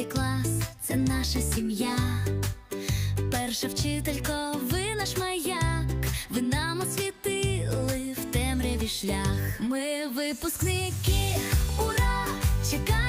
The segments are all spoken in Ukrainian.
Шостий клас це наша сім'я, перша вчителько, ви наш маяк, ви нам освітили в темряві шлях. Ми випускники, ура! Чекаємо!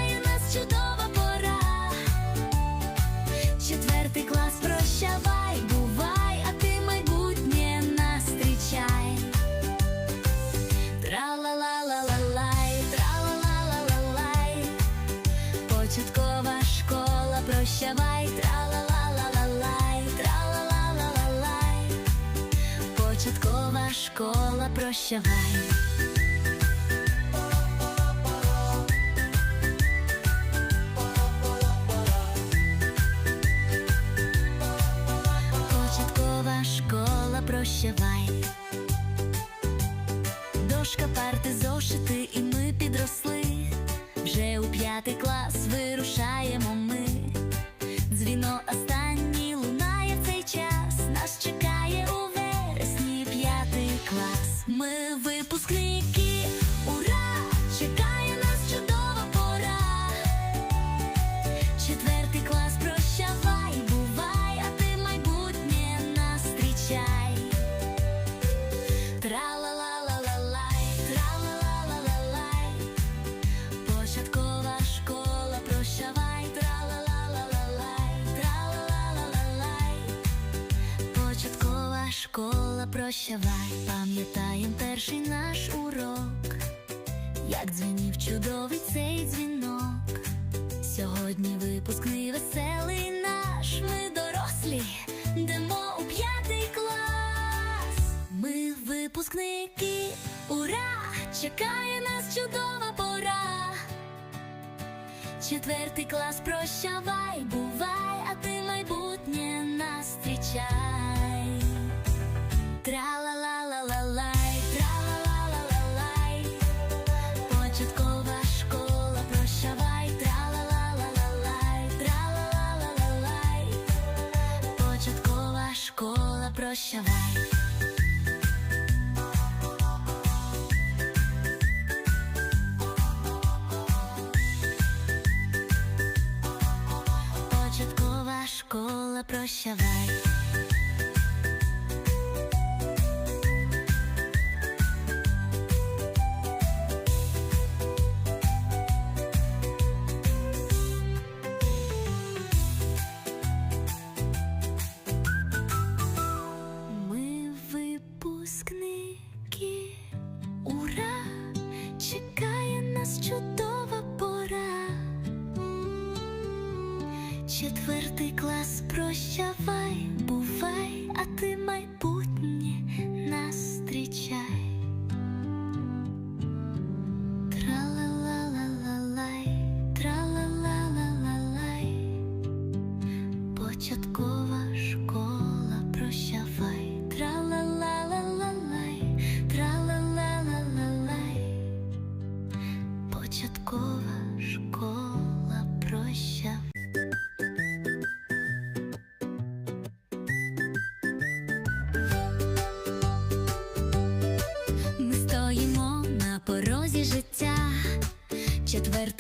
Прощавай, тра-ла-ла-ла-ла-лай, тра-ла-ла-ла-ла-лай. Початкова школа, прощавай. Початкова школа, прощавай. Дошка, парти, зошити, і ми підросли. Вже у п'ятий клас прощавай, пам'ятаєм перший наш урок, як дзвенів чудовий цей дзвінок. Сьогодні випускний веселий наш, ми дорослі, йдемо у п'ятий клас. Ми випускники, ура! Чекає нас чудова пора. Четвертий клас, прощавай, бувай, а ти майбутнє нас зустрічай. Прощавай. Початкова школа, прощавай. Четвертий клас, прощавай, бувай, а ти майбутнє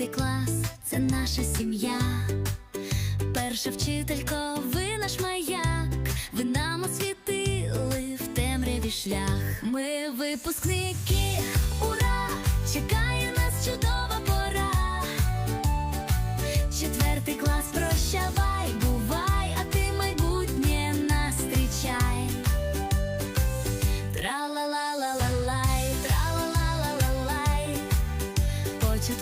Четвертий клас це наша сім'я. Перша вчителько, ви наш маяк, ви нам освітили в темряві шлях. Ми випускники, ура! Чекає нас чудова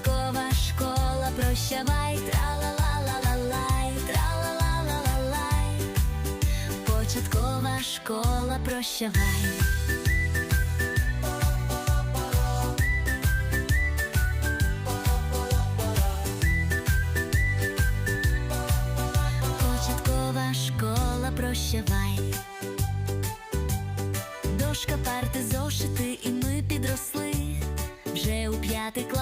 Початкова школа, прощавай, тра-ла-ла-ла-ла-лай, тра-ла-ла-ла-ла-лай. Початкова школа, прощавай. Початкова школа, прощавай. Дошка, парти, зошити, і ми підросли. Вже у п'ятий клас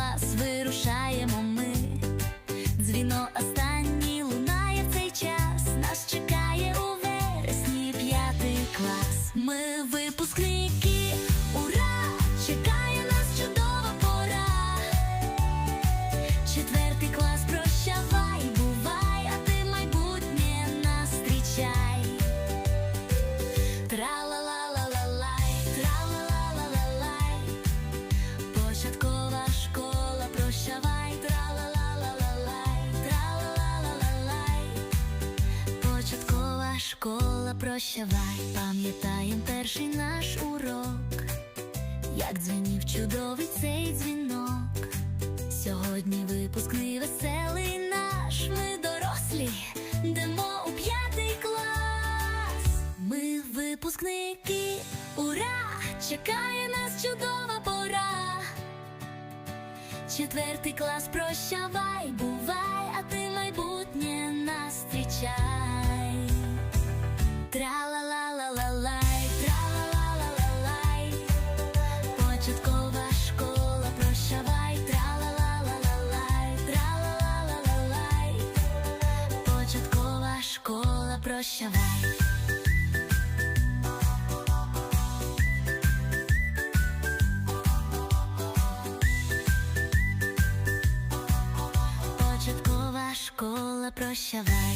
Ми випускники, прощавай, пам'ятаєм перший наш урок, як дзвенів чудовий цей дзвінок. Сьогодні випускний веселий наш, ми дорослі, йдемо у п'ятий клас. Ми випускники, ура! Чекає нас чудова пора. Четвертий клас прощавай, бувай, а ти майбутнє нас зустрічай. Тра-ла-ла-ла-ла-лай, тра-ла-ла-ла-ла-лай. Початкова школа, прощавай, тра-ла-ла-ла-ла-лай, тра-ла-ла-ла-ла-лай. Початкова школа, прощавай. Школа, прощавай.